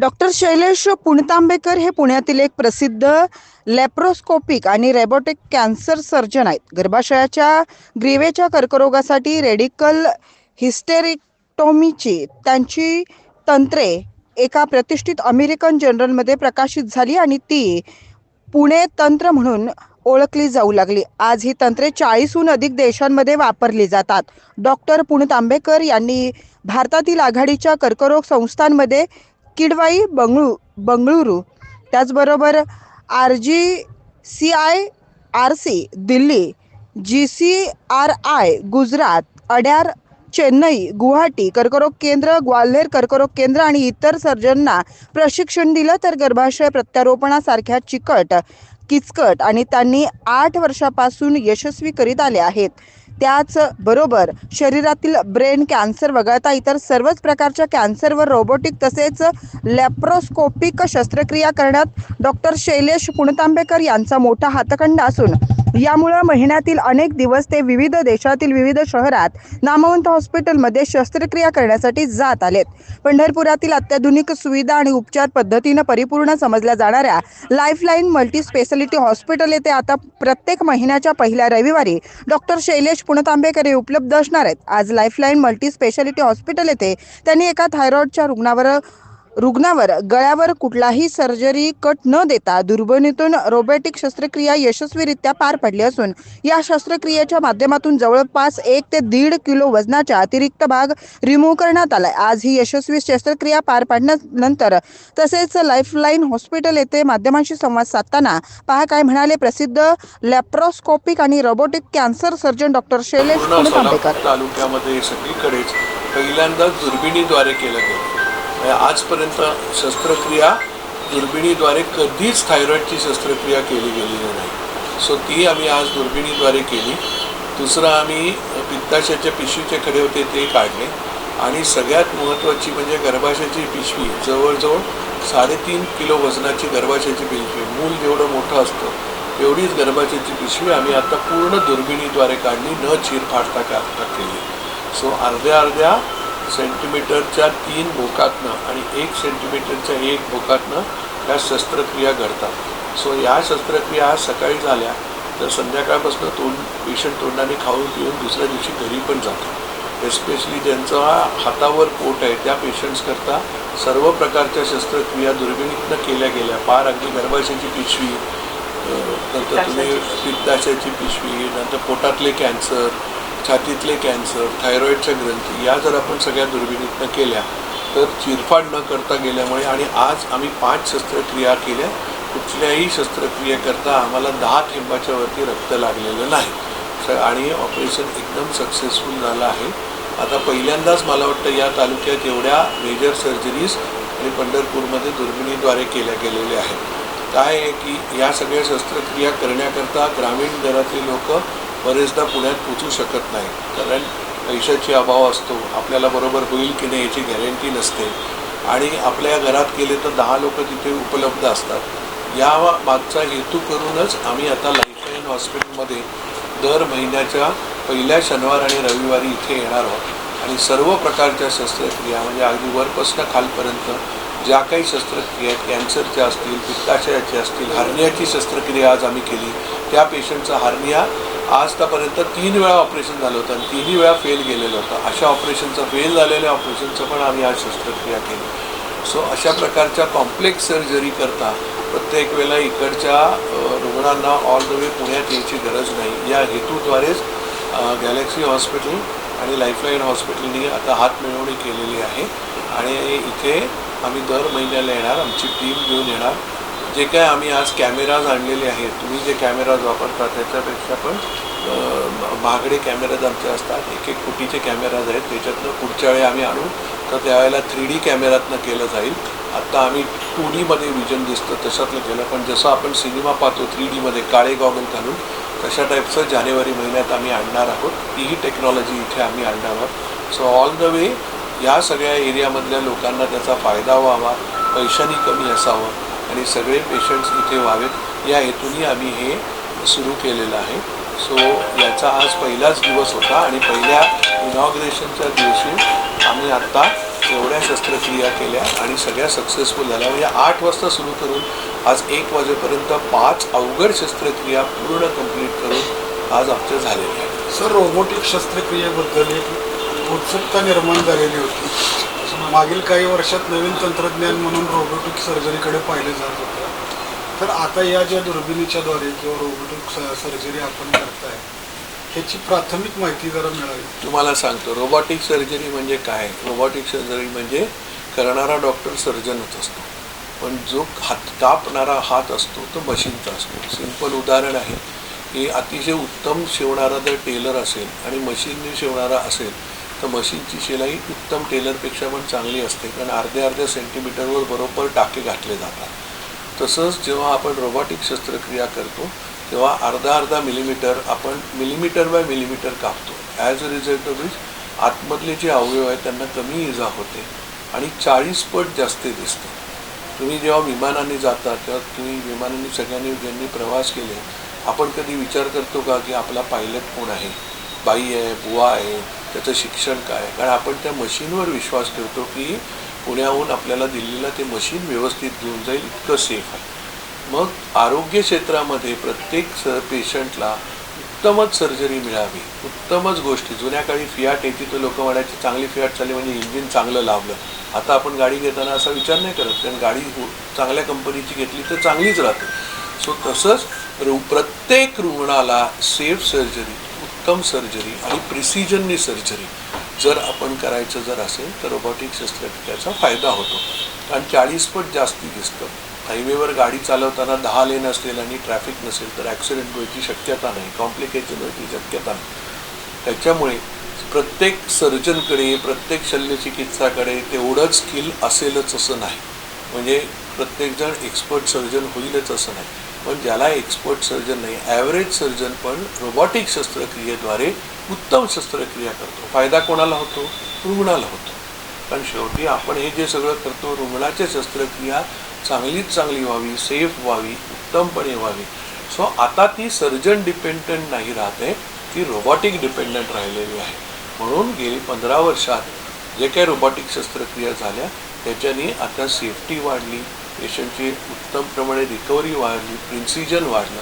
Doctor Shailesh Puntambekar हे पुण्यातील एक प्रसिद्ध लॅप्रोस्कोपिक आणि रेबोटिक कॅन्सर सर्जन आहेत. गर्भाशयाच्या ग्रीवेच्या कर्करोगासाठी रेडिकल हिस्टेरिक्टोमीची त्यांची तंत्रे एका प्रतिष्ठित अमेरिकन जर्नलमध्ये प्रकाशित झाली आणि ती पुणे तंत्र म्हणून ओळखली जाऊ लागली. आज ही तंत्रे चाळीसहून अधिक देशांमध्ये वापरली जातात. डॉक्टर पुणतांबेकर यांनी भारतातील आघाडीच्या कर्करोग संस्थांमध्ये किडवाई बंगळू बंगळुरू. त्याचबरोबर R G C I R C Delhi G C R I Gujarat Adyar Chennai Guwahati कर्करोग केंद्र ग्वाल्हेर कर्करोग केंद्र आणि इतर सर्जनना प्रशिक्षण दिलं तर गर्भाशय प्रत्यारोपणासारख्या चिकट किचकट आणि त्यांनी आठ वर्षापासून यशस्वी करीत आले आहेत. त्याच बरोबर शरीरातील ब्रेन कॅन्सर वगळता इतर सर्वच प्रकारच्या कॅन्सरवर रोबोटिक तसेच लॅप्रोस्कोपिक शस्त्रक्रिया करण्यात डॉक्टर शैलेश पुणतांबेकर यांचा मोठा हातखंडा असून यामुळं महिन्यातील अनेक दिवस ते विविध देशातील विविध शहरात नामवंत हॉस्पिटलमध्ये शस्त्रक्रिया करण्यासाठी जात आलेत. पंढरपुरातील अत्याधुनिक सुविधा आणि उपचार पद्धतीनं परिपूर्ण समजल्या जाणाऱ्या लाईफलाईन मल्टी स्पेशालिटी हॉस्पिटल येथे आता प्रत्येक महिन्याच्या पहिल्या रविवारी डॉक्टर शैलेश पुणतांबेकर हे उपलब्ध असणार आहेत. आज लाईफलाईन मल्टी स्पेशालिटी हॉस्पिटल येथे त्यांनी एका थायरॉइडच्या रुग्णावर रुग्णावर गळ्यावर कुठलाही सर्जरी कट न देता दुर्बिणीतून रोबोटिक शस्त्रक्रिया यशस्वीरित्या पार पडली असून या शस्त्रक्रियेच्या माध्यमातून जवळपास एक ते दीड किलो वजनाचा अतिरिक्त भाग रिमूव्ह करण्यात आलाय. आज ही यशस्वी शस्त्रक्रिया पार पाडल्यानंतर तसेच लाईफलाईन हॉस्पिटल येथे माध्यमांशी संवाद साधताना पहा काय म्हणाले प्रसिद्ध लॅप्रोस्कोपिक आणि robotic cancer surgeon doctor Shailesh तालुक्यामध्ये सगळीकडेच पहिल्यांदाच दुर्बिणीद्वारे केलं गेलं. आजपर्यंत शस्त्रक्रिया दुर्बिणीद्वारे कधीच थायरॉईडची शस्त्रक्रिया केली गेलेली नाही. सो ती आम्ही आज दुर्बिणीद्वारे केली. दुसरं आम्ही पित्ताशयाच्या पिशवीचे खडे होते ते काढले. आणि सगळ्यात महत्त्वाची म्हणजे गर्भाशयाची पिशवी जवळजवळ साडेतीन किलो वजनाची गर्भाशयाची पिशवी मूल जेवढं मोठं असतं एवढीच गर्भाशयाची पिशवी आम्ही आता पूर्ण दुर्बिणीद्वारे काढली न चीर फाडता काढता केली. सो अर्ध्या अर्ध्या सेंटीमीटरच्या तीन भोकातनं आणि एक सेंटीमीटरच्या एक भोकातनं ह्या शस्त्रक्रिया घडतात. सो या शस्त्रक्रिया आज सकाळी झाल्या तर संध्याकाळपासून तोंड पेशंट तोंडाने खाऊन पिऊन दुसऱ्या दिवशी घरी पण जातो एस्पेशली ज्यांचा हातावर पोट आहे त्या पेशंट्सकरता सर्व प्रकारच्या शस्त्रक्रिया दुर्बिणीतनं केल्या गेल्या. पार अगदी गर्भाशयाची पिशवी नंतर तुम्ही पित्ताशयाची पिशवी. नंतर पोटातले कॅन्सर छातीतले कॅन्सर थायरॉईडच्या ग्रंथी या जर आपण सगळ्या दुर्बिणीतनं केल्या तर चिरफाड न करता गेल्यामुळे आणि आज आम्ही पाच शस्त्रक्रिया केल्या कुठल्याही शस्त्रक्रियेकरता आम्हाला दहा थेंबाच्या वरती रक्त लागलेलं नाही. स- आणि ऑपरेशन एकदम सक्सेसफुल झालं आहे. आता पहिल्यांदाच मला वाटतं या तालुक्यात एवढ्या मेजर सर्जरीज आणि पंढरपूरमध्ये दुर्बिणीद्वारे केल्या गेलेल्या आहेत. काय आहे की या सगळ्या शस्त्रक्रिया करण्याकरता ग्रामीण घरातली लोक बरेचदा पुण्यात पोचू शकत नाही. कारण पैशाची अभाव असतो. आपल्याला बरोबर होईल की नाही याची गॅरंटी नसते. आणि आपल्या घरात गेले तर दहा लोक तिथे उपलब्ध असतात. या मागचा हेतू करूनच आम्ही आता लाईफलाईन हॉस्पिटलमध्ये दर महिन्याच्या पहिल्या शनिवार आणि रविवारी इथे येणार आहोत. आणि सर्व प्रकारच्या शस्त्रक्रिया म्हणजे अगदी वरपासनं खालपर्यंत ज्या काही शस्त्रक्रिया आहेत कॅन्सरच्या असतील पित्ताशयाच्या असतील हार्नियाची शस्त्रक्रिया आज आम्ही केली त्या पेशंटचा हार्निया आजतापर्यंत तीन वेळा ऑपरेशन झालं होतं आणि तिन्ही वेळा फेल गेलेलं होतं. अशा ऑपरेशनचं फेल झालेल्या ऑपरेशनचं पण आम्ही आज शस्त्रक्रिया केली. सो अशा प्रकारच्या कॉम्प्लेक्स सर्जरी करता प्रत्येक वेळेला इकडच्या रुग्णांना ऑल द वे पुण्यात यायची गरज नाही. या हेतूद्वारेच गॅलेक्सी हॉस्पिटल आणि लाईफलाईन हॉस्पिटलनी आता हात मिळवणी केलेली आहे. आणि इथे आम्ही दर महिन्याला येणार आमची टीम घेऊन येणार. जे काय आम्ही आज कॅमेराज आणलेले आहेत तुम्ही जे कॅमेराज वापरता त्याच्यापेक्षा पण महागडे कॅमेराज आमचे असतात. एक एक कोटीचे कॅमेराज आहेत. त्याच्यातनं पुढच्या वेळी आम्ही आणू. तर त्यावेळेला थ्री डी कॅमेऱ्यातनं केलं जाईल. आत्ता आम्ही टू डीमध्ये विजन दिसतं तशातलं केलं. पण जसं आपण सिनेमा पाहतो थ्री डीमध्ये काळे गॉगल घालून तशा टाईपचं जानेवारी महिन्यात आम्ही आणणार आहोत. तीही टेक्नॉलॉजी इथे आम्ही आणणार आहोत. सो ऑल द वे या सगळ्या एरियामधल्या लोकांना त्याचा फायदा व्हावा पैशांनी कमी असावं. आणि सगळे पेशंट्स इथे व्हावेत. या हेतूनही आम्ही हे सुरू केलेलं आहे. सो याचा आज पहिलाच दिवस होता आणि पहिल्या इनॉग्रेशनच्या दिवशी आम्ही आत्ता एवढ्या शस्त्रक्रिया केल्या आणि सगळ्या सक्सेसफुल झाल्या. म्हणजे आठ वाजता सुरू करून आज एक वाजेपर्यंत पाच अवघड शस्त्रक्रिया पूर्ण कंप्लीट करून आज आमच्या झालेल्या आहेत. सर रोबोटिक शस्त्रक्रियेबद्दल एक उत्सुकता निर्माण झालेली होती. मागील काही वर्षात नवीन तंत्रज्ञान म्हणून रोबोटिक सर्जरीकडे पाहिले जात होतं. तर आता या ज्या दुर्बिणीच्याद्वारे किंवा रोबोटिक सर्जरी आपण करताय ह्याची प्राथमिक माहिती जरा मिळावी. तुम्हाला सांगतो रोबोटिक सर्जरी म्हणजे काय? रोबोटिक सर्जरी म्हणजे करणारा डॉक्टर सर्जनच असतो. पण जो हात कापणारा हात असतो तो मशीनचा असतो. सिंपल उदाहरण आहे की अतिशय उत्तम शिवणारा जर टेलर असेल आणि मशीनने शिवणारा असेल तर मशीनची शिलाई उत्तम टेलरपेक्षा पण चांगली असते. कारण अर्ध्या अर्ध्या सेंटीमीटरवर बरोबर टाके घातले जातात. तसंच जेव्हा आपण रोबॉटिक शस्त्रक्रिया करतो तेव्हा अर्धा अर्धा मिलीमीटर आपण मिलीमीटर बाय मिलीमीटर कापतो. As a result of which आतमधले जे अवयव आहेत त्यांना कमी इजा होते आणि चाळीस पट जास्त दिसतं. तुम्ही जेव्हा विमानाने जाता तेव्हा तुम्ही विमानाने सगळ्यांनी ज्यांनी प्रवास केले आपण कधी विचार करतो का की आपला पायलट कोण आहे? बाई आहे बुवा आहे त्याचं शिक्षण काय? कारण आपण त्या मशीनवर विश्वास ठेवतो की पुण्याहून आपल्याला दिल्लीला ते मशीन व्यवस्थित घेऊन जाईल इतकं सेफ आहे. मग आरोग्य क्षेत्रामध्ये प्रत्येक स पेशंटला उत्तमच सर्जरी मिळावी उत्तमच गोष्टी. जुन्या काळी फियाट येते तर लोक म्हणायची चांगली फियाट चालली म्हणजे इंजिन चांगलं लावलं आता आपण गाडी घेताना असा विचार नाही करत. कारण गाडी हो, चांगल्या कंपनीची घेतली तर चांगलीच राहते. सो तसंच रु प्रत्येक रुग्णाला सेफ सर्जरी उत्तम सर्जरी आणि प्रिसिजननी सर्जरी जर आपण करायचं जर असेल तर रोबॉटिक शस्त्रक्रियाचा फायदा होतो. कारण चाळीसपट जास्ती दिसतं. हायवेवर गाडी चालवताना दहा लेन असेल आणि ट्रॅफिक नसेल तर ॲक्सिडेंट व्हायची शक्यता नाही कॉम्प्लिकेशन व्हायची शक्यता नाही. त्याच्यामुळे प्रत्येक सर्जनकडे प्रत्येक शल्यचिकित्साकडे तेवढंच स्किल असेलच असं नाही. म्हणजे प्रत्येकजण एक्सपर्ट सर्जन होईलच असं नाही. पण ज्याला एक्सपर्ट सर्जन नाही ॲव्हरेज सर्जन पण रोबॉटिक शस्त्रक्रियेद्वारे उत्तम शस्त्रक्रिया करतो. फायदा कोणाला होतो? रुग्णाला होतो. कारण शेवटी आपण हे जे सगळं करतो रुग्णाचे शस्त्रक्रिया चांगलीच चांगली व्हावी सेफ व्हावी उत्तमपणे व्हावी. सो आता ती सर्जन डिपेंडंट नाही राहत आहे ती रोबॉटिक डिपेंडंट राहिलेली आहे. म्हणून गेली पंधरा वर्षात जे काही रोबॉटिक शस्त्रक्रिया झाल्या त्याच्यानी आता सेफ्टी वाढली. पेशंटची उत्तमप्रमाणे रिकव्हरी वाढली प्रिन्सिजन वाढलं.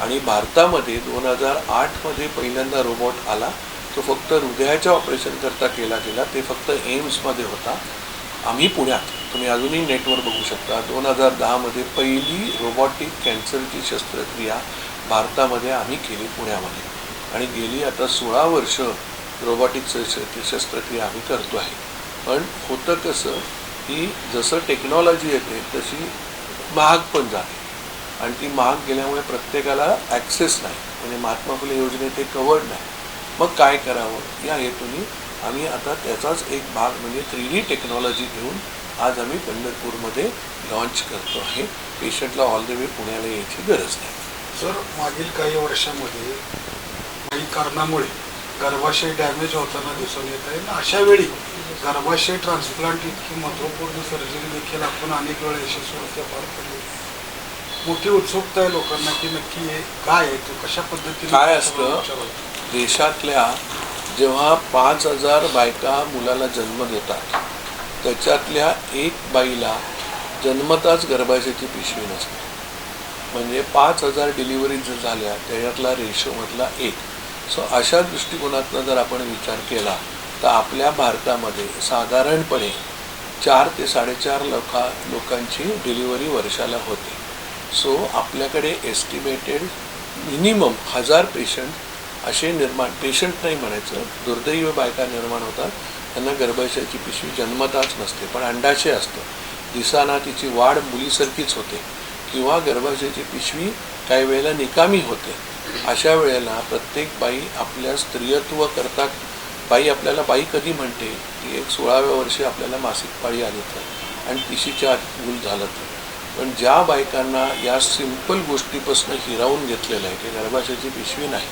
आणि भारतामध्ये दोन हजार आठमध्ये पहिल्यांदा रोबोट आला. तो फक्त हृदयाच्या ऑपरेशनकरता केला गेला. ते फक्त एम्समध्ये होता. आम्ही पुण्यात तुम्ही अजूनही नेटवर बघू शकता. दोन हजार दहामध्ये पहिली रोबॉटिक कॅन्सरची शस्त्रक्रिया भारतामध्ये आम्ही केली पुण्यामध्ये. आणि गेली आता सोळा वर्ष रोबॉटिक शस्त्रक्रिया आम्ही करतो आहे पण होतं कसं की जसं टेक्नॉलॉजी येते तशी महाग पण जाते. आणि ती महाग गेल्यामुळे प्रत्येकाला ॲक्सेस नाही. म्हणजे महात्मा फुले योजनेत ते कवर्ड नाही. मग काय करावं? या हेतूने आम्ही आता त्याचाच एक भाग म्हणजे थ्री डी टेक्नॉलॉजी घेऊन आज आम्ही पंढरपूरमध्ये लॉन्च करतो आहे. पेशंटला ऑल द वे पुण्याला यायची गरज नाही. सर मागील काही वर्षामध्ये काही कारणामुळे गर्भाशय डॅमेज होताना दिसून येत आहे. आणि अशा वेळी गर्भाशय ट्रान्सप्लांट इतकी महत्त्वपूर्ण सर्जरी देखील आपण अनेक वेळा यशस्वीरित्या पार पडली. मोठी उत्सुकता आहे लोकांना की नक्की हे काय आहे तो कशा पद्धतीने काय असतं? देशातल्या जेव्हा पाच हजार बायका मुलाला जन्म देतात त्याच्यातल्या एक बाईला जन्मताच गर्भाशयाची पिशवी नसते. म्हणजे पाच हजार डिलिव्हरी जर झाल्या त्याच्यातला रेशोमधला एक. सो अशा दृष्टिकोनातनं जर आपण विचार केला तर आपल्या भारतामध्ये साधारणपणे चार ते साडेचार लोका लोकांची डिलिव्हरी वर्षाला होते. सो आपल्याकडे एस्टिमेटेड मिनिमम हजार पेशंट असे निर्माण पेशंट नाही म्हणायचं दुर्दैव बायका निर्माण होतात. त्यांना गर्भाशयाची पिशवी जन्मताच नसते पण अंडाशय असतं. दिसाना तिची वाढ मुलीसारखीच होते. किंवा गर्भाशयाची पिशवी काही वेळेला निकामी होते. अशा वेळेला प्रत्येक बाई आपल्या स्त्रियत्व करता बाई आपल्याला बाई कधी म्हणते की एक सोळाव्या वर्षी आपल्याला मासिक पाळी आली तर आणि पिशीच्या मूल झालं तर. पण ज्या बायकांना या सिंपल गोष्टीपासून हिरावून घेतलेलं आहे की गर्भाशयाची पिशवी नाही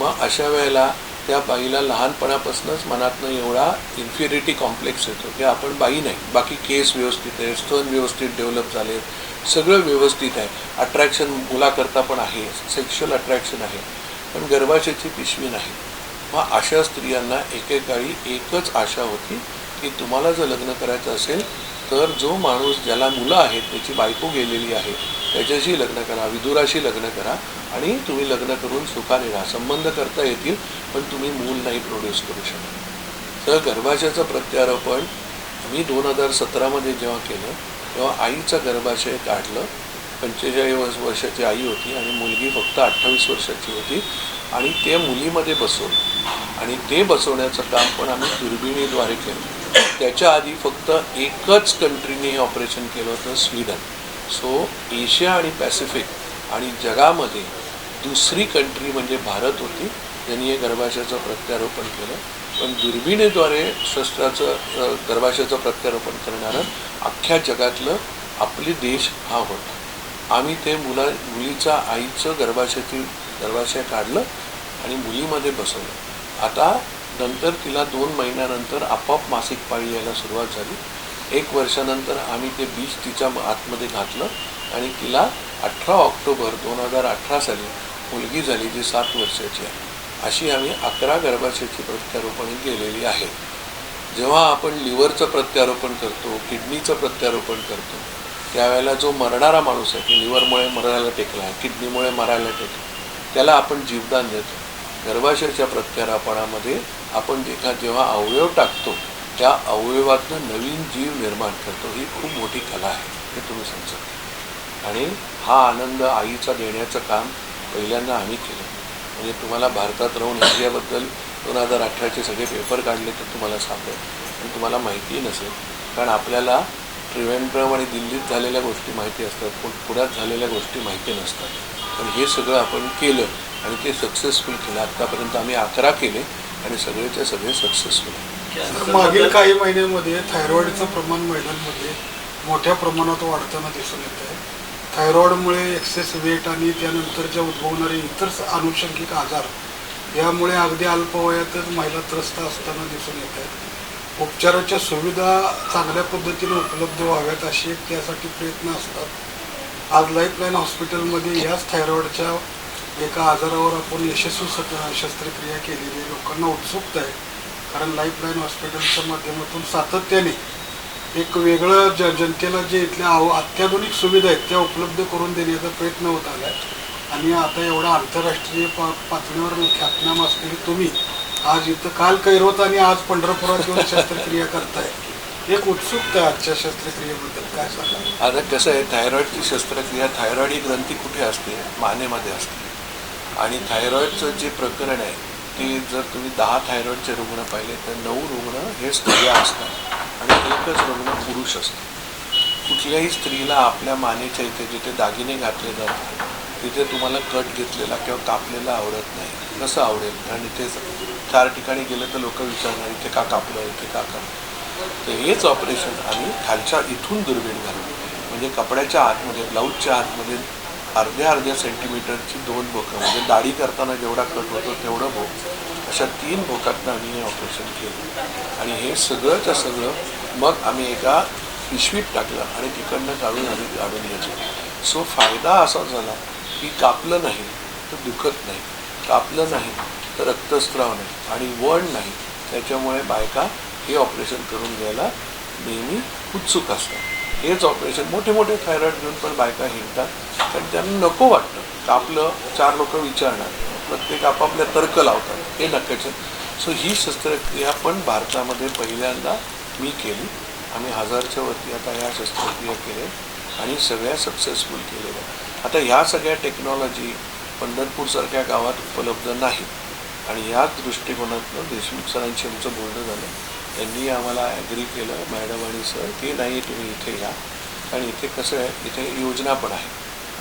मग अशा वेळेला त्या बाईला लहानपणापासूनच मनातनं एवढा इन्फिरिटी कॉम्प्लेक्स येतो की आपण बाई नाही बाकी केस व्यवस्थित आहे स्तन व्यवस्थित डेव्हलप झाले सगळं व्यवस्थित आहे. अट्रॅक्शन मुलाकरता पण आहे. सेक्शुअल अट्रॅक्शन आहे. पण गर्भाशयाची पिशवी नाही. मग अशा स्त्रियांना एकेकाळी एकच आशा होती की तुम्हाला जर लग्न करायचं असेल तर जो माणूस ज्याला मुलं आहेत त्याची बायको गेलेली आहे त्याच्याशी लग्न करा विदुराशी लग्न करा आणि तुम्ही लग्न करून सुखाने राहा. संबंध करता येतील पण तुम्ही मूल नाही प्रोड्यूस करू शकत. तर गर्भाशयाचं प्रत्यारोपण मी दोन हजार सतरामध्ये जेव्हा केलं तेव्हा आईचं गर्भाशय काढलं. पंचेचाळीस वर्षाची आई होती आणि मुलगी फक्त अठ्ठावीस वर्षाची होती. आणि ते मुलीमध्ये बसवलं. आणि ते बसवण्याचं काम पण आम्ही दुर्बिणीद्वारे केलं. त्याच्या आधी फक्त एकच कंट्रीने हे ऑपरेशन केलं होतं स्वीडन. सो एशिया आणि पॅसिफिक आणि जगामध्ये दुसरी कंट्री म्हणजे भारत होती. ज्यांनी हे गर्भाशयाचं प्रत्यारोपण केलं. पण दुर्बिणीद्वारे शस्त्राचं गर्भाशयाचं प्रत्यारोपण करणारं अख्ख्या जगातलं आपली देश हा होता. आम्ही ते मुला मुलीचा आईचं गर्भाशयातील गर्भाशय काढलं आणि मुलीमध्ये बसवलं. आता नंतर तिला दोन महिन्यानंतर आपोआप मासिक पाळी यायला सुरुवात झाली. एक वर्षानंतर आम्ही ते बीज तिच्या आतमध्ये घातलं आणि तिला अठरा ऑक्टोबर दोन हजार अठरा साली मुलगी झाली जी सात वर्षाची आहे. अशी आम्ही अकरा गर्भाशयाची प्रत्यारोपणे केलेली आहे. जेव्हा आपण लिव्हरचं प्रत्यारोपण करतो किडनीचं प्रत्यारोपण करतो त्यावेळेला जो मरणारा माणूस आहे की लिव्हरमुळे मरायला टेकला आहे किडनीमुळे मरायला टेकला त्याला आपण जीवदान देतो. गर्भाशयाच्या प्रत्यारोपणामध्ये आपण जेव्हा जेव्हा अवयव टाकतो त्या अवयवातनं नवीन जीव निर्माण करतो. ही खूप मोठी कला आहे हे तुम्ही समजा आणि हा आनंद आईचा देण्याचं काम पहिल्यांदा आम्ही केलं. म्हणजे तुम्हाला भारतात राहून इंडियाबद्दल दोन हजार अठराचे सगळे पेपर काढले तर तुम्हाला सापडेल. पण तुम्हाला माहितीही नसेल. कारण आपल्याला त्रिवेंद्रम आणि दिल्लीत झालेल्या गोष्टी माहिती असतात. पण पुण्यात झालेल्या गोष्टी माहिती नसतात. पण हे सगळं आपण केलं आणि ते सक्सेसफुल केलं. आत्तापर्यंत आम्ही अकरा केले आणि सगळेचे सगळे सक्सेसफुल आहे मागील काही महिन्यामध्ये थायरॉईडचं प्रमाण महिलांमध्ये मोठ्या प्रमाणात वाढताना दिसून येत आहे. थायरॉईडमुळे एक्सेस वेट आणि त्यानंतरच्या उद्भवणारे इतर अनुषंगिक आजार यामुळे अगदी अल्पवयातच महिला त्रस्त असताना दिसून येत आहेत. उपचाराच्या सुविधा चांगल्या पद्धतीने उपलब्ध व्हाव्यात अशी एक त्यासाठी प्रयत्न असतात. आज लाईफलाईन हॉस्पिटलमध्ये याच थायरॉईडच्या एका आजारावर आपण यशस्वी स- शस्त्रक्रिया केलेली आहे. लोकांना उत्सुकता आहे. कारण लाईफलाईन हॉस्पिटलच्या माध्यमातून सातत्याने एक वेगळं ज जनतेला जे इथल्या आव अत्याधुनिक सुविधा आहेत त्या उपलब्ध करून देण्याचा प्रयत्न होत आला आहे आणि आता एवढा आंतरराष्ट्रीय पा पातळीवर ख्यातनाम असलेली तुम्ही आज इथं काल कैरोत आणि आज पंढरपुरात येऊन शस्त्रक्रिया करताय. एक उत्सुकता आजच्या शस्त्रक्रियेबद्दल. काय सांगा आता कसं आहे थायरॉईडची शस्त्रक्रिया थायरॉईड ही ग्रंथी कुठे असते? मानेमध्ये असते. आणि थायरॉईडचं जे प्रकरण आहे ते जर तुम्ही दहा थायरॉईडचे रुग्ण पाहिले तर नऊ रुग्ण हे स्त्रिया असतात. आणि एकच रुग्ण पुरुष असतो. कुठल्याही स्त्रीला आपल्या मानेच्या इथे जिथे दागिने घातले जातात तिथे तुम्हाला कट घेतलेला किंवा कापलेला आवडत नाही. कसं आवडेल? कारण इथे चार ठिकाणी गेलं तर लोक विचारणार इथे का कापलं इथे का कापलं? तर हेच ऑपरेशन आम्ही खालच्या इथून दुर्बीण घालू म्हणजे कपड्याच्या आतमध्ये ब्लाऊजच्या आतमध्ये अर्ध्या अर्ध्या सेंटीमीटरची दोन भोकं म्हणजे दाढी करताना जेवढा कट होतो तेवढं भोक अशा तीन भोकातनं आम्ही हे ऑपरेशन केलं. आणि हे सगळंच्या सगळं मग आम्ही एका पिशवीत टाकलं आणि तिकडनं काढून आम्ही काढून घेतलं. सो फायदा असा झाला की कापलं नाही तर दुखत नाही कापलं नाही तर रक्तस्राव नाही आणि वण नाही. त्याच्यामुळे बायका हे ऑपरेशन करून घ्यायला नेहमी उत्सुक असतात. हेच ऑपरेशन मोठे मोठे थायरॉईड घेऊन पण बायका हिंडतात. कारण त्यांना नको वाटतं. कापलं चार लोक विचारणार. प्रत्येक आपापल्या तर्क लावतात. हे नक्कीच सो ही शस्त्रक्रिया पण भारतामध्ये पहिल्यांदा मी केली. आम्ही हजारच्या वरती आता या शस्त्रक्रिया केल्या आणि सगळ्या सक्सेसफुल केलेल्या. आता ह्या सगळ्या टेक्नॉलॉजी पंढरपूरसारख्या गावात उपलब्ध नाहीत आणि याच दृष्टिकोनातनं देशमुख सरांशी आमचं बोलणं झालं. त्यांनी आम्हाला ॲग्री केलं मॅडम आणि सर की नाही तुम्ही इथे या. कारण इथे कसं आहे इथे योजना पण आहे.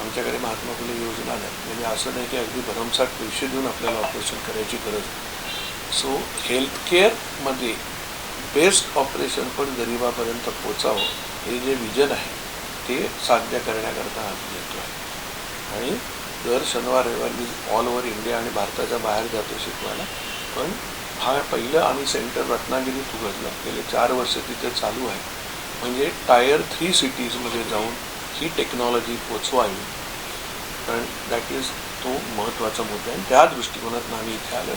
आमच्याकडे महात्मा फुले योजना नाही. म्हणजे असं नाही की अगदी भरमसाठ पैसे देऊन आपल्याला ऑपरेशन करायची गरज आहे सो हेल्थकेअरमध्ये बेस्ट ऑपरेशन पण गरिबापर्यंत पोचावं हे जे विजन आहे ते साध्य करण्याकरता आम्ही येतो आहे. आणि दर शनिवार रविवार मी ऑल ओव्हर इंडिया आणि भारताच्या बाहेर जातो शिकवायला. पण हा पहिलं आम्ही सेंटर रत्नागिरीत उघडलं. गेले चार वर्ष तिथे चालू आहे. म्हणजे टायर थ्री सिटीजमध्ये जाऊन ही टेक्नॉलॉजी पोचवावी. कारण दॅट इज तो महत्त्वाचा मुद्दा आहे. त्या दृष्टिकोनातून आम्ही इथे आलो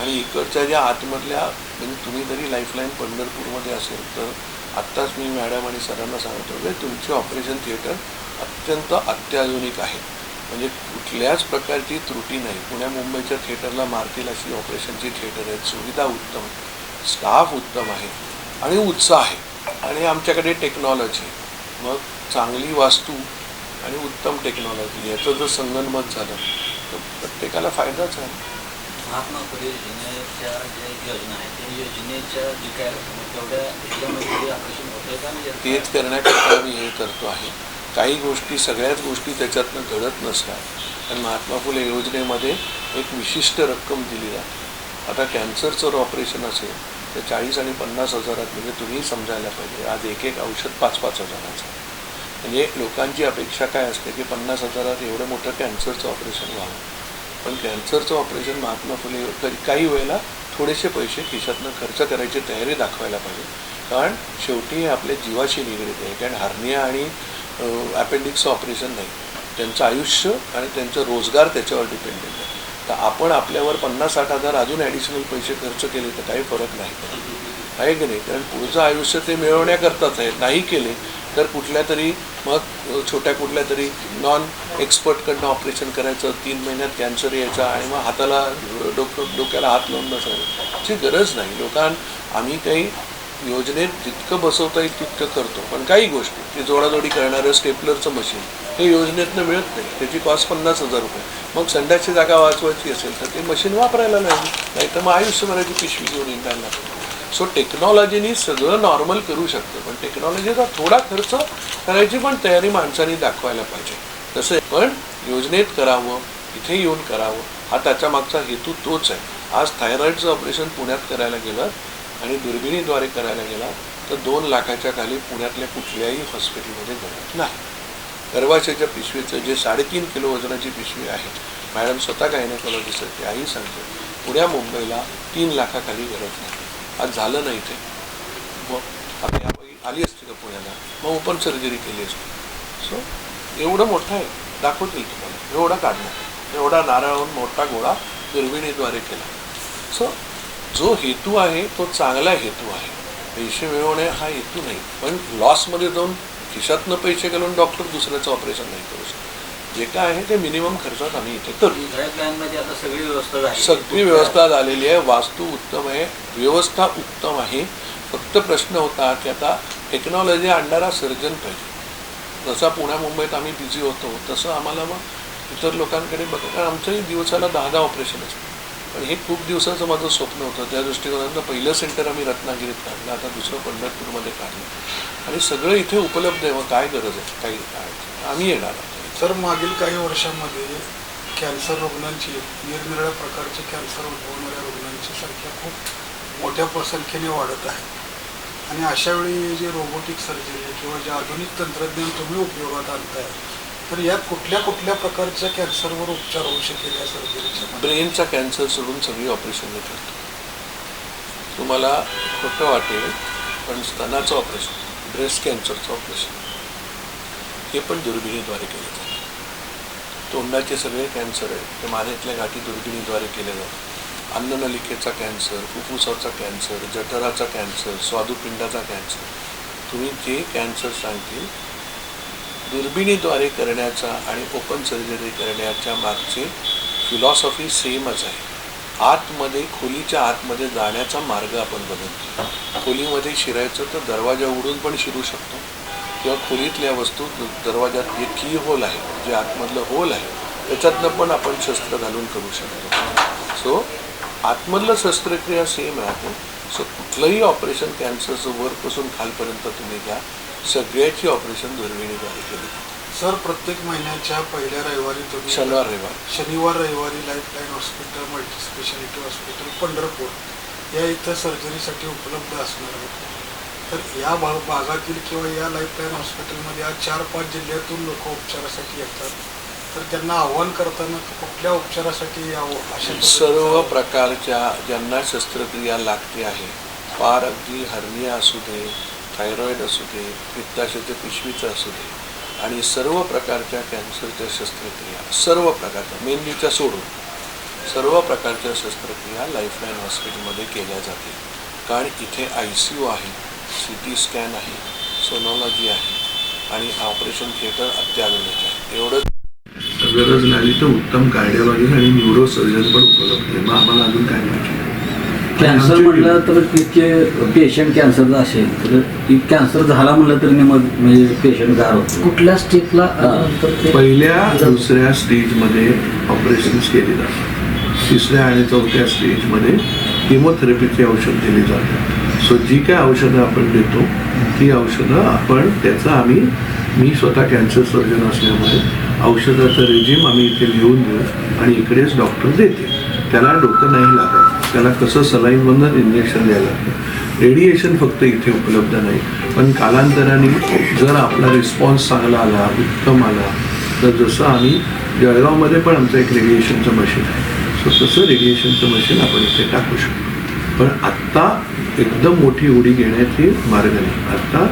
आणि इकडच्या ज्या आतमधल्या म्हणजे तुम्ही जरी लाईफलाईन पंढरपूरमध्ये असेल तर आत्ताच मी मॅडम आणि सरांना सांगतो की तुमचे ऑपरेशन थिएटर अत्यंत अत्याधुनिक आहे. म्हणजे कुठल्याच प्रकारची त्रुटी नाही. पुण्या मुंबईच्या थिएटरला मारतील अशी ऑपरेशनची थिएटर आहेत. सुविधा उत्तम स्टाफ उत्तम आहे. आणि उत्साह आहे. आणि आमच्याकडे टेक्नॉलॉजी मग चांगली वास्तू आणि उत्तम टेक्नॉलॉजी याचं जर संगनमत झालं तर प्रत्येकाला फायदाच आहे. महात्मा फुले योजनेच्या ज्या योजना आहेत त्या योजनेच्या जी काय तेवढ्या होतंय का? म्हणजे तेच करण्याकरता आम्ही हे करतो आहे. काही गोष्टी सगळ्याच गोष्टी त्याच्यातनं घडत नसतात. आणि महात्मा फुले योजनेमध्ये एक विशिष्ट रक्कम दिली जाते. आता कॅन्सरचं जर ऑपरेशन असेल तर चाळीस आणि पन्नास हजारात म्हणजे तुम्ही समजायला पाहिजे. आज एक एक औषध पाच पाच हजाराचं. म्हणजे लोकांची अपेक्षा काय असते की पन्नास हजारात एवढं मोठं कॅन्सरचं ऑपरेशन व्हावं. पण कॅन्सरचं ऑपरेशन महात्मा फुले कधी- काही वेळेला थोडेसे पैसे खिशातनं खर्च करायची तयारी दाखवायला पाहिजे. कारण शेवटी हे आपल्या जीवाशी निगडीत आहे. कारण हार्निया आणि अपेंडिक्सचं ऑपरेशन नाही. त्यांचं आयुष्य आणि त्यांचा रोजगार त्याच्यावर डिपेंडेंट आहे. तर आपण आपल्यावर पन्नास साठ हजार अजून ॲडिशनल पैसे खर्च केले तर काही फरक नाही. आहे की नाही? कारण पुढचं आयुष्य ते मिळवण्याकरताच आहे. नाही केले तर कुठल्या तरी मग छोट्या कुठल्या तरी नॉन एक्सपर्टकडनं ऑपरेशन करायचं तीन महिन्यात कॅन्सर यायचा आणि मग हाताला डोकं डोक्याला हात लावून बसायचं. याची गरज नाही. लोकां आम्ही काही योजनेत जितकं बसवता येईल तितकं करतो. पण काही गोष्टी ते जोडाजोडी करणारं स्टेपलरचं मशीन हे योजनेतनं मिळत नाही. त्याची कॉस्ट पन्नास हजार रुपये. मग संडासची जागा वाचवायची असेल तर ते मशीन वापरायला नाही. नाही तर मग आयुष्यभराची पिशवी घेऊन इंटायला लागतो सो टेक्नॉलॉजीनी सगळं नॉर्मल करू शकतं. पण टेक्नॉलॉजीचा थोडा खर्च करायची पण तयारी माणसांनी दाखवायला पाहिजे. तसं पण योजनेत करावं इथे येऊन करावं हा त्याच्या मागचा हेतू तोच आहे. आज थायरॉईडचं ऑपरेशन पुण्यात करायला गेलं आणि दुर्बिणीद्वारे करायला गेला तर दोन लाखाच्या खाली पुण्यातल्या कुठल्याही हॉस्पिटलमध्ये जाणार नाही. गर्भाशयाच्या पिशवीचं जे साडेतीन किलो वजनाची पिशवी आहे मॅडम स्वतः गायनेकॉलॉजिस्ट आहेत त्याही सांगते पुण्या मुंबईला तीन लाखाखाली गरज नाही. आज झालं नाही ते. मग आता यापैकी आली असती का पुण्याला मग ओपन सर्जरी केली असती. सो एवढं मोठं आहे दाखवतील तुम्हाला. एवढा काढणार. एवढा नारळाहून मोठा गोळा दुर्बिणीद्वारे केला. सो जो हेतू आहे तो चांगला हेतू आहे. पैसे मिळवणे हा हेतू नाही. पण लॉसमध्ये जाऊन खिशातनं पैसे घालून डॉक्टर दुसऱ्याचं ऑपरेशन नाही करू शकत. जे काय आहे ते मिनिमम खर्चात आम्ही इथे व्यवस्था झाली सगळी व्यवस्था झालेली आहे. वास्तू उत्तम आहे. व्यवस्था उत्तम आहे. फक्त प्रश्न होता की आता टेक्नॉलॉजी आणणारा सर्जन पाहिजे. जसा पुण्या मुंबईत आम्ही बिझी होतो तसं आम्हाला मग इतर लोकांकडे बघा. कारण आमचंही दिवसाला दहा दहा ऑपरेशन असतं पण हे खूप दिवसाचं माझं स्वप्न होतं. त्या दृष्टिकोनातनं पहिलं सेंटर आम्ही रत्नागिरीत काढलं आता दुसरं पंढरपूरमध्ये काढलं. आणि सगळं इथे उपलब्ध आहे मग काय गरज आहे? काही काय? आम्ही येणार आहोत. तर मागील काही वर्षांमध्ये कॅन्सर रुग्णांची निरनिराळ्या प्रकारचे कॅन्सर उद्भवणाऱ्या रुग्णांची संख्या खूप मोठ्या संख्येने वाढत आहे. आणि अशावेळी जे रोबोटिक सर्जरी किंवा जे आधुनिक तंत्रज्ञान तुम्ही उपयोगात आणताय तर यात कुठल्या कुठल्या प्रकारच्या कॅन्सरवर उपचार होऊ शकेल या सर्जरीच्या ब्रेनचा कॅन्सर सोडून सगळी ऑपरेशन मी करतो. तुम्हाला खोटं वाटेल पण स्तनाचं ऑपरेशन ब्रेस्ट कॅन्सरचं ऑपरेशन हे पण दुर्बिणीद्वारे केलं जातं. तोंडाचे सगळे कॅन्सर आहेत. ते मानेतल्या गाठी दुर्बिणीद्वारे केले जातात. अन्ननलिकेचा कॅन्सर फुफ्फुसाचा कॅन्सर जठराचा कॅन्सर स्वादुपिंडाचा कॅन्सर. तुम्ही जे कॅन्सर सांगतील दुर्बिणीद्वारे करण्याचा आणि ओपन सर्जरी करण्याच्या मागचे फिलॉसॉफी सेमच आहे. आतमध्ये खोलीच्या आतमध्ये जाण्याचा मार्ग आपण बदलतो खोलीमध्ये शिरायचं तर दरवाजा उघडून पण शिरू शकतो. किंवा खोलीतल्या वस्तू दरवाजात जे की होल आहे जे आतमधलं होल आहे त्याच्यातनं पण आपण शस्त्र घालून करू शकतो. सो आतमधलं शस्त्रक्रिया सेम राहते सो कुठलंही ऑपरेशन कॅन्सरचं वरपासून खालपर्यंत तुम्ही घ्या. सगळ्याची ऑपरेशन दुर्बिणीद्वारे केली जाते. सर प्रत्येक महिन्याच्या पहिल्या रविवारी तुम्ही शनिवार रविवार शनिवार रविवारी lifeline hospital multi speciality hospital Pandharpur या इथं सर्जरीसाठी उपलब्ध असणार आहे तर या भाग भागातील किंवा या लाईफलाईन हॉस्पिटलमध्ये आज चार पाच जिल्ह्यातून लोक उपचारासाठी येतात तर त्यांना आव्हान करताना कुठल्या उपचारासाठी यावं अशा सर्व. प्रकारच्या ज्यांना शस्त्रक्रिया लागते आहे फार अगदी हर्निया असू दे थायरॉईड असू दे पित्ताशयाच्या पिशवीचं असू दे आणि सर्व प्रकारच्या कॅन्सरच्या शस्त्रक्रिया सर्व प्रकारच्या मेंदूच्या सोडून सर्व प्रकारच्या शस्त्रक्रिया लाईफलाईन हॉस्पिटलमध्ये केल्या जातील. कारण इथे आय सी यू आहे सी टी स्कॅन आहे सोनॉलॉजी आहे आणि ऑपरेशन थिएटर अत्याधुनिक आहे. एवढंच. गरज लागली तर उत्तम कार्डिओलॉजी आणि न्यूरो सर्जन पण उपलब्ध आहे. मग आम्हाला अजून काय माहिती? कॅन्सर म्हटलं तर तिथे पेशंट कॅन्सरचा असेल. तर ती कॅन्सर झाला म्हटलं तर मग म्हणजे पेशंट गार होतो. कुठल्या स्टेपला ते पहिल्या दुसऱ्या स्टेजमध्ये ऑपरेशन्स केली जातात. तिसऱ्या आणि चौथ्या स्टेजमध्ये केमोथेरपीचे औषध दिले जातात. सो जी काय औषधं आपण देतो ती औषधं आपण त्याचं आम्ही मी स्वतः कॅन्सर सर्जन असल्यामुळे औषधाचं रेजिम आम्ही इथे लिहून देऊ आणि इकडेच डॉक्टर देते. त्याला डोकं नाही लागत. त्याला कसं सलाईनमधून इंजेक्शन द्यायला लागतं. रेडिएशन फक्त इथे उपलब्ध नाही. पण कालांतराने जर आपला रिस्पॉन्स चांगला आला उत्तम आला तर जसं आम्ही जळगावमध्ये पण आमचं एक रेडिएशनचं मशीन आहे. सो तसं रेडिएशनचं मशीन आपण इथे टाकू शकतो. पण आत्ता एकदम मोठी उडी घेण्याची मार्ग नाही. आत्ता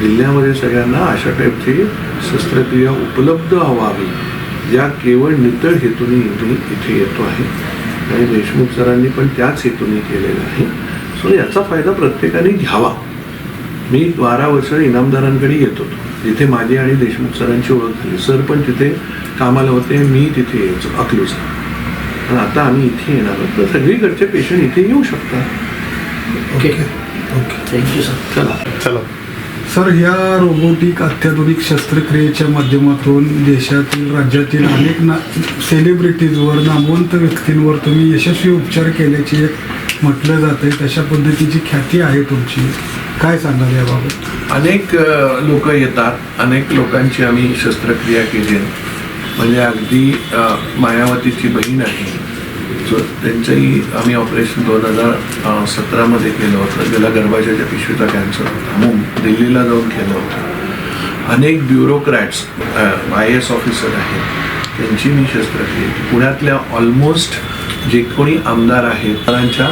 जिल्ह्यामध्ये सगळ्यांना अशा टाईपची शस्त्रक्रिया उपलब्ध हवावी ज्या केवळ नितळ हेतूने मी इथे येतो आहे. आणि देशमुख सरांनी पण त्याच हेतूने केलेलं आहे. सो याचा फायदा प्रत्येकाने घ्यावा. मी बारा वर्ष इनामदारांकडे येत होतो. तिथे माझी आणि देशमुख सरांची ओळख झाली. सर पण तिथे कामाला होते मी तिथे यायचो अकलूजला पण आता आम्ही इथे येणार आहोत. तर सगळीकडचे पेशंट इथे येऊ शकतात. Okay. Okay thank you sir चला. सर या रोबोटिक अत्याधुनिक शस्त्रक्रियेच्या माध्यमातून देशातील राज्यातील अनेक ना सेलिब्रिटीजवर नामवंत व्यक्तींवर तुम्ही यशस्वी उपचार केल्याची एक म्हटलं जात आहे तशा पद्धतीची ख्याती आहे तुमची. काय सांगाल याबाबत? अनेक लोक येतात. अनेक लोकांची आम्ही शस्त्रक्रिया केली आहे. म्हणजे अगदी मायावतीची बहीण आहे. सो त्यांचंही आम्ही ऑपरेशन दोन हजार सतरामध्ये केलं होतं. ज्याला गर्भाशयाच्या पिशवीचा कॅन्सर होता. मुंब दिल्लीला जाऊन केलं होतं. अनेक ब्युरोक्रॅट्स आय एस ऑफिसर आहेत. त्यांची मी शस्त्रक्रिया केली. पुण्यातल्या ऑलमोस्ट जे कोणी आमदार आहेत त्यांच्या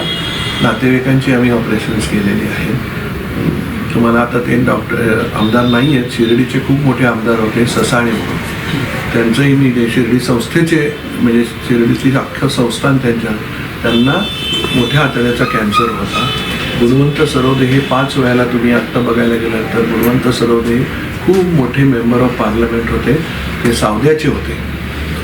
नातेवाईकांची आम्ही ऑपरेशन्स केलेली आहेत. तुम्हाला आता ते डॉक्टर आमदार नाही आहेत शिर्डीचे खूप मोठे आमदार होते ससाणे म्हणून. त्यांचंही मी जे शिर्डी संस्थेचे म्हणजे शिर्डीची अख्खं संस्थान त्यांच्या त्यांना मोठ्या आतड्याचा कॅन्सर होता. गुणवंत सरोदे हे पाच वेळेला तुम्ही आत्ता बघायला गेलात तर गुणवंत सरोदे खूप मोठे मेंबर ऑफ पार्लमेंट होते. ते सावद्याचे होते.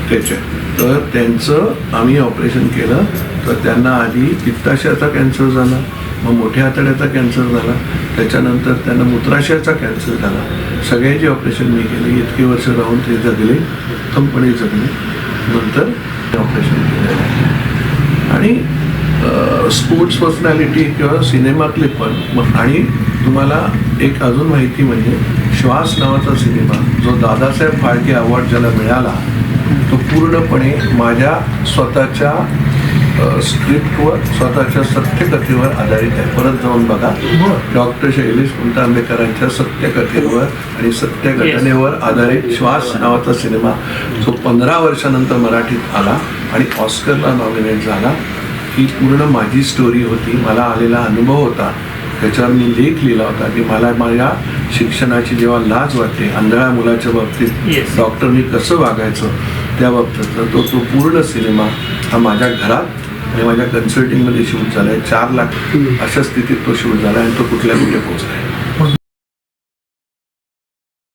त्याचे. तर त्यांचं आम्ही ऑपरेशन केलं. तर त्यांना आधी पित्ताशयाचा कॅन्सर झाला. मग मोठ्या आतड्याचा कॅन्सर झाला. त्याच्यानंतर त्यांना मूत्राशयाचा कॅन्सर झाला. सगळ्याची ऑपरेशन मी केले इतकी वर्ष राहून ते जगले उत्तमपणे जगले. नंतर ते ऑपरेशन केलेलं आहे आणि स्पोर्ट्स पर्सनॅलिटी किंवा सिनेमातले पण मग आणि तुम्हाला एक अजून माहिती म्हणजे श्वास नावाचा सिनेमा जो दादासाहेब फाळके अवॉर्ड ज्याला मिळाला तो पूर्णपणे माझ्या स्वतःच्या स्क्रिप्टवर स्वतःच्या सत्यकथेवर आधारित आहे. परत जाऊन बघा. डॉक्टर शैलेश कुंटांबेकरांच्या सत्यकथेवर आणि सत्य घटनेवर आधारित श्वास नावाचा सिनेमा जो पंधरा वर्षानंतर मराठीत आला आणि ऑस्करला नॉमिनेट झाला. ही पूर्ण माझी स्टोरी होती. मला आलेला अनुभव होता. त्याच्यावर मी लेख लिहिला होता की मला माझ्या शिक्षणाची जेव्हा लाज वाटते आंधळ्या मुलाच्या बाबतीत डॉक्टरनी कसं वागायचं त्या बाबतीत तो तो पूर्ण सिनेमा हा माझ्या घरात आणि माझ्या कन्सल्टिंगमध्ये शूट झाला आहे चार लाख अशा स्थितीत तो शूट झाला आणि तो कुठल्या कुठे पोहोचला आहे